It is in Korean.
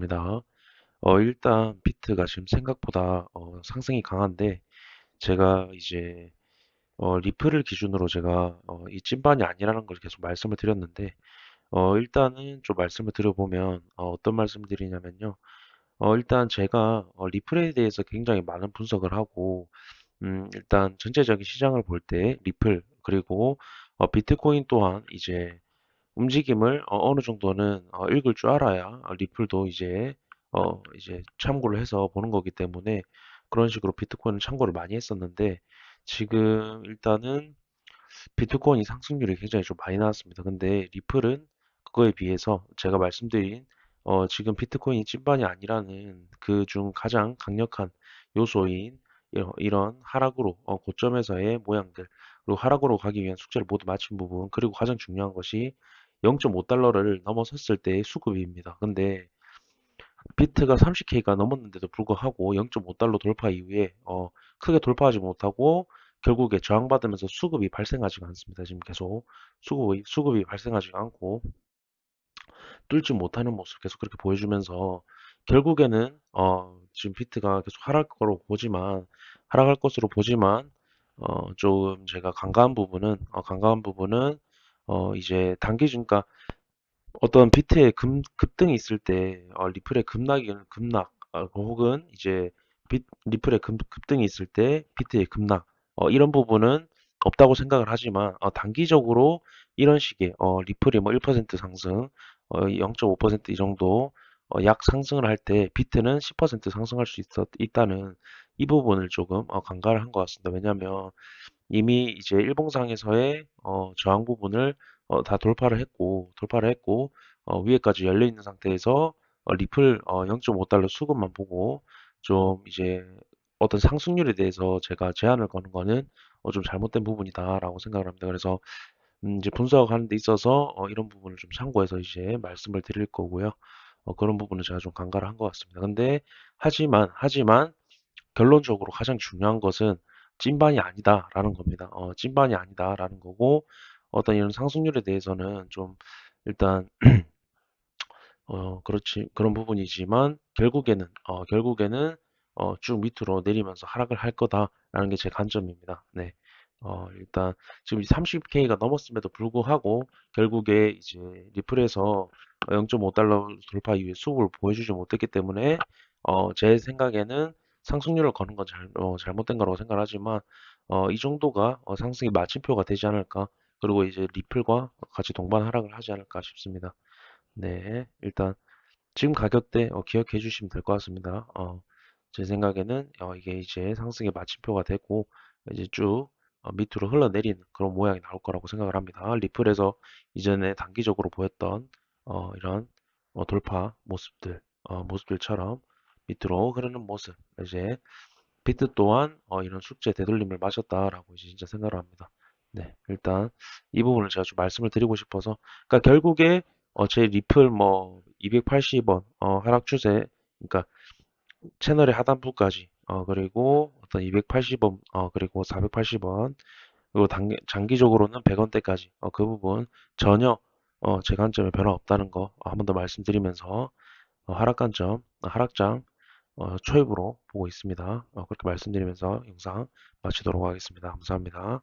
반갑습니다. 어, 일단 비트가 지금 생각보다 어, 상승이 강한데 제가 이제 어, 리플을 기준으로 제가 어, 이 찐반이 아니라는 걸 계속 말씀을 드렸는데 어, 일단은 좀 말씀을 드려보면 어, 떤 말씀을 드리냐면요. 어, 일단 제가 어, 리플에 대해서 굉장히 많은 분석을 하고 음, 일단 전체적인 시장을 볼 때 리플 그리고 어, 비트코인 또한 이제 움직임을 어, 느 정도는 어, 읽을 줄 알아야 어, 리플도 이제 어, 이제 참고를 해서 보는 거기 때문에 그런 식으로 비트코인을 참고를 많이 했었는데 지금 일단은 비트코인이 상승률이 굉장히 좀 많이 나왔습니다. 근데 리플은 그거에 비해서 제가 말씀드린 어, 지금 비트코인이 찐반이 아니라는 그 중 가장 강력한 요소인 이런 하락으로 어, 고점에서의 모양들 그리고 하락으로 가기 위한 숙제를 모두 마친 부분 그리고 가장 중요한 것이 0.5달러를 넘어섰을 때의 수급입니다. 근데 비트가 30K가 넘었는데도 불구하고 0.5달러 돌파 이후에 어, 크게 돌파하지 못하고 결국에 저항받으면서 수급이 발생하지가 않습니다. 지금 계속 수급이, 수급이 발생하지 않고 뚫지 못하는 모습 계속 그렇게 보여주면서 결국에는 어, 지금 비트가 계속 하락할 거로 보지만 하락할 것으로 보지만 어, 좀 제가 간과한 부분은 어, 간과한 부분은 어, 이제 단기 중가 어떤 비트의 급, 급등이 있을 때 어, 리플의 급락이는 급락 어, 혹은 이제 비, 리플의 급, 급등이 있을 때 비트의 급락 어, 이런 부분은 없다고 생각을 하지만 어, 단기적으로 이런 식의 어, 리플이 뭐 1% 상승 어, 0.5%이 정도 어, 약 상승을 할 때 비트는 10% 상승할 수 있었, 있다는 이 부분을 조금 어, 간과를 한 것 같습니다. 왜냐하면 이미 이제 일봉상에서의 어, 저항 부분을 어, 다 돌파를 했고 돌파를 했고 어, 위에까지 열려 있는 상태에서 어, 리플 어, 0.5달러 수급만 보고 좀 이제 어떤 상승률에 대해서 제가 제한을 거는 거는 어, 좀 잘못된 부분이다라고 생각을 합니다. 그래서 음, 이제 분석하는 데 있어서 어, 이런 부분을 좀 참고해서 이제 말씀을 드릴 거고요. 어, 그런 부분은 제가 좀 간과를 한 것 같습니다. 근데 하지만 하지만 결론적으로 가장 중요한 것은 찐반이 아니다라는 겁니다. 어, 찐반이 아니다라는 거고 어떤 이런 상승률에 대해서는 좀 일단 어, 그렇지 그런 부분이지만 결국에는 어, 결국에는 어, 쭉 밑으로 내리면서 하락을 할 거다라는 게 제 관점입니다. 네. 어, 일단 지금 30K가 넘었음에도 불구하고 결국에 이제 리플에서 0.5달러 돌파 이후에 수급을 보여주지 못했기 때문에 어, 제 생각에는 상승률을 거는 건 잘, 어, 잘못된 거라고 생각하지만 어, 이 정도가 어, 상승의 마침표가 되지 않을까 그리고 이제 리플과 같이 동반 하락을 하지 않을까 싶습니다. 네, 일단 지금 가격대 어, 기억해 주시면 될 것 같습니다. 어, 제 생각에는 어, 이게 이제 상승의 마침표가 되고 이제 쭉 어, 밑으로 흘러내리는 그런 모양이 나올 거라고 생각을 합니다. 리플에서 이전에 단기적으로 보였던 어, 이런 어, 돌파 모습들 어, 모습들처럼 밑으로 흐르는 모습 이제 비트 또한 어, 이런 숙제 되돌림을 마셨다라고 이제 진짜 생각을 합니다. 네, 일단 이 부분을 제가 좀 말씀을 드리고 싶어서 그러니까 결국에 어, 제 리플 뭐 280원 어, 하락 추세 그러니까 채널의 하단부까지 어, 그리고 어떤 280원 어, 그리고 480원 그리고 단기, 장기적으로는 100원대까지 어, 그 부분 전혀 어, 제 관점에 변화 없다는 거 한 번 더 말씀드리면서 어, 하락 관점 어, 하락장 어, 초입으로 보고 있습니다. 어, 그렇게 말씀드리면서 영상 마치도록 하겠습니다. 감사합니다.